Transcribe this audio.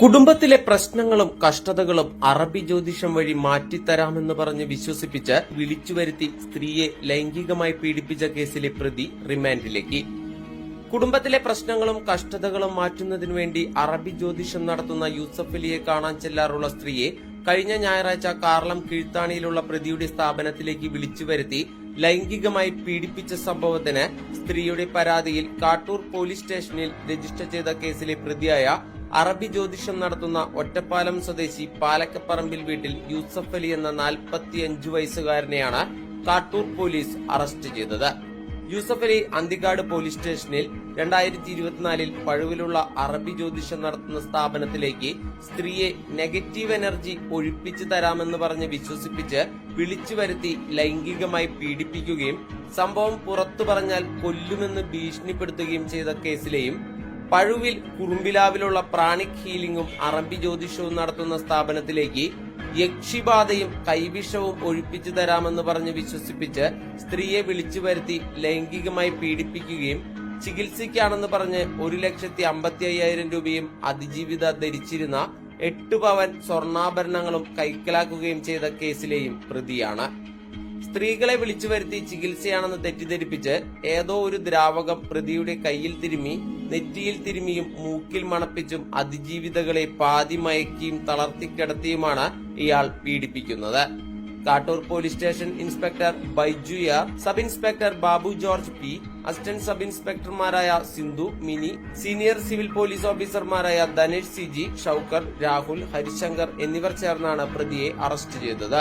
കുടുംബത്തിലെ പ്രശ്നങ്ങളും കഷ്ടതകളും അറബി ജ്യോതിഷം വഴി മാറ്റിത്തരാമെന്ന് പറഞ്ഞ് വിശ്വസിപ്പിച്ച് വിളിച്ചു വരുത്തി സ്ത്രീയെ ലൈംഗികമായി പീഡിപ്പിച്ച കേസിലെ പ്രതി റിമാൻഡിലേക്ക്. കുടുംബത്തിലെ പ്രശ്നങ്ങളും കഷ്ടതകളും മാറ്റുന്നതിനു വേണ്ടി അറബി ജ്യോതിഷം നടത്തുന്ന യൂസഫ് അലിയെ കാണാൻ ചെല്ലാറുള്ള സ്ത്രീയെ കഴിഞ്ഞ ഞായറാഴ്ച കാർളം കീഴ്ത്താണിയിലുള്ള പ്രതിയുടെ സ്ഥാപനത്തിലേക്ക് വിളിച്ചു വരുത്തി ലൈംഗികമായി പീഡിപ്പിച്ച സംഭവത്തിന് സ്ത്രീയുടെ പരാതിയിൽ കാട്ടൂർ പോലീസ് സ്റ്റേഷനിൽ രജിസ്റ്റർ ചെയ്ത കേസിലെ പ്രതിയായ അറബി ജ്യോതിഷം നടത്തുന്ന ഒറ്റപ്പാലം സ്വദേശി പാലക്കപ്പറമ്പിൽ വീട്ടിൽ യൂസഫ് അലി എന്ന നാൽപ്പത്തിയഞ്ചു വയസ്സുകാരനെയാണ് കാട്ടൂർ പോലീസ് അറസ്റ്റ് ചെയ്തത്. യൂസഫ് അലി അന്തിക്കാട് പോലീസ് സ്റ്റേഷനിൽ രണ്ടായിരത്തി ഇരുപത്തിനാലിൽ പഴുവിലുള്ള അറബി ജ്യോതിഷം നടത്തുന്ന സ്ഥാപനത്തിലേക്ക് സ്ത്രീയെ നെഗറ്റീവ് എനർജി ഒഴിപ്പിച്ചു തരാമെന്ന് പറഞ്ഞ് വിശ്വസിപ്പിച്ച് വിളിച്ചു വരുത്തി ലൈംഗികമായി പീഡിപ്പിക്കുകയും സംഭവം പുറത്തു പറഞ്ഞാൽ കൊല്ലുമെന്ന് ഭീഷണിപ്പെടുത്തുകയും ചെയ്ത കേസിലെയും പഴുവിൽ കുറുമ്പിലാവിലുള്ള പ്രാണിക് ഹീലിംഗും അറബി ജ്യോതിഷവും നടത്തുന്ന സ്ഥാപനത്തിലേക്ക് യക്ഷിബാധയും കൈവിഷവും ഒഴിപ്പിച്ചു തരാമെന്ന് പറഞ്ഞ് വിശ്വസിപ്പിച്ച് സ്ത്രീയെ വിളിച്ചു വരുത്തി ലൈംഗികമായി പീഡിപ്പിക്കുകയും ചികിത്സയ്ക്കാണെന്ന് പറഞ്ഞ് ഒരു ലക്ഷത്തി അമ്പത്തി അയ്യായിരം രൂപയും അതിജീവിത ധരിച്ചിരുന്ന എട്ട് പവൻ സ്വർണാഭരണങ്ങളും കൈക്കലാക്കുകയും ചെയ്ത കേസിലെയും പ്രതിയാണ്. സ്ത്രീകളെ വിളിച്ചു വരുത്തി ചികിത്സയാണെന്ന് തെറ്റിദ്ധരിപ്പിച്ച് ഏതോ ഒരു ദ്രാവകം പ്രതിയുടെ കയ്യിൽ തിരുമി നെറ്റിയിൽ തിരുമിയും മൂക്കിൽ മണപ്പിച്ചും അതിജീവിതകളെ പാതി മയക്കിയും തളർത്തിക്കിടത്തിയുമാണ് ഇയാൾ പീഡിപ്പിക്കുന്നത്. Kattoor police station inspector ബൈജുയ sub inspector Babu George P assistant sub ഇൻസ്പെക്ടർമാരായ Sindhu Mini senior civil police ഓഫീസർമാരായ ധനേഷ് സിജി ഷൌക്കർ രാഹുൽ ഹരിശങ്കർ എന്നിവർ ചേർന്നാണ് പ്രതിയെ അറസ്റ്റ് ചെയ്തത്.